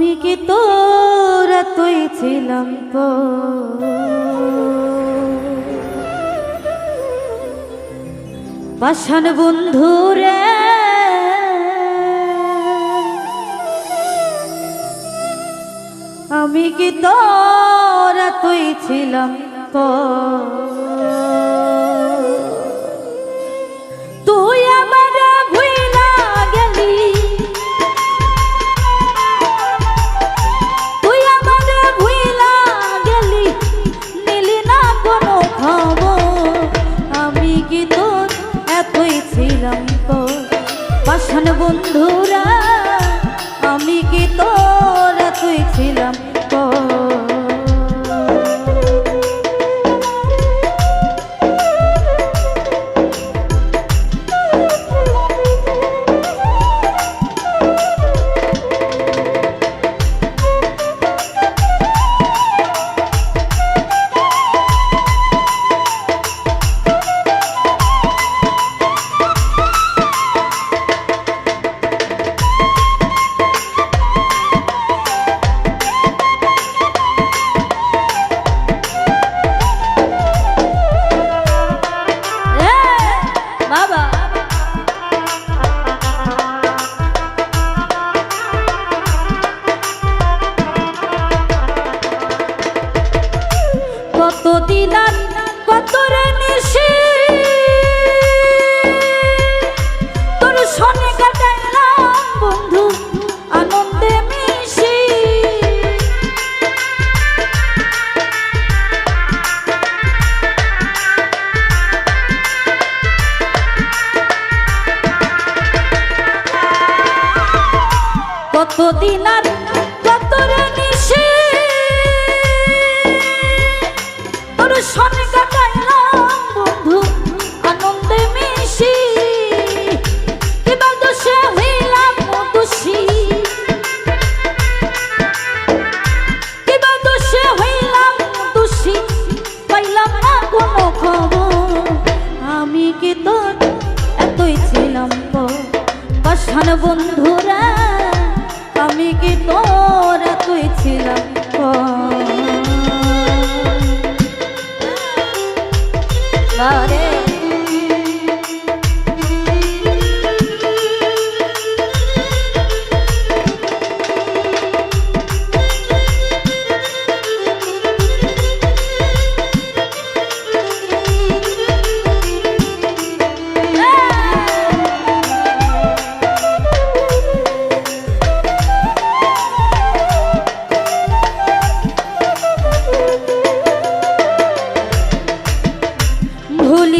আমি কি তোরা তুই ছিলাম তো? পাশান বন্ধু রে আমি কি তোরা তুই ছিলাম তো? আসান বন্ধুরা আমি কি তোরা তুই ছিলাম? কত দিদার কত রে নিশে বন্ধুরা।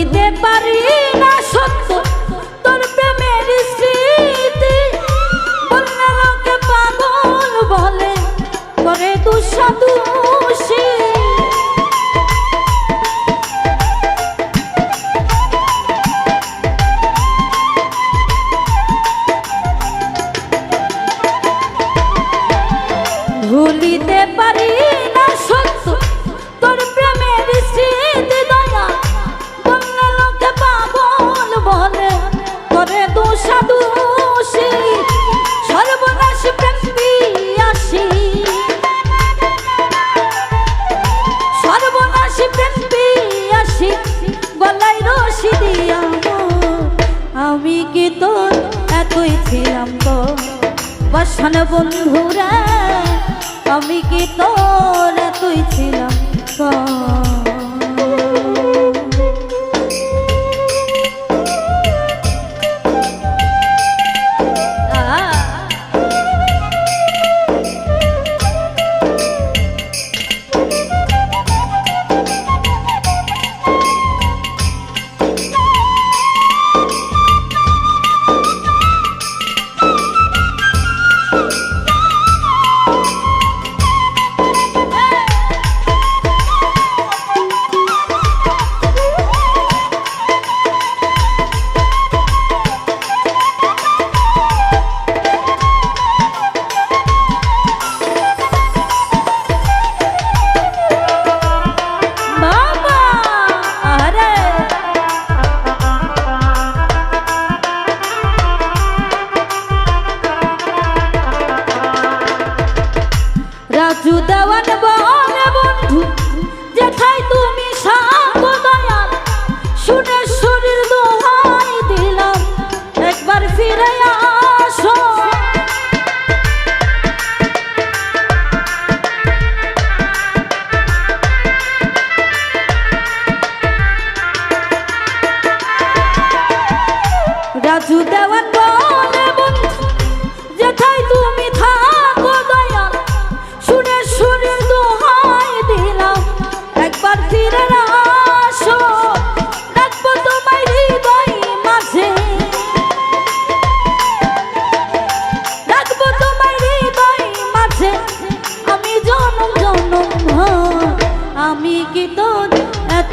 দিতে পারি? বসান বন্ধুরা আমি কি তোর তুই ছিলাম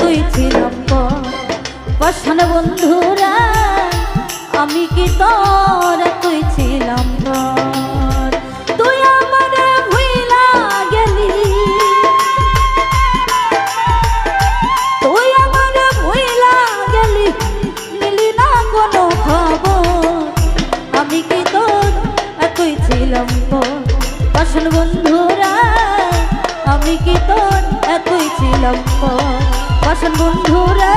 এতই ছিলাম পশন বন্ধুরা, আমি কি তোর এতই ছিলাম তুই গেলি। তুই গেলি না কি বন্ধুরা, আমি কি তোর এতই ছিলাম বাসন বন্ধুরা।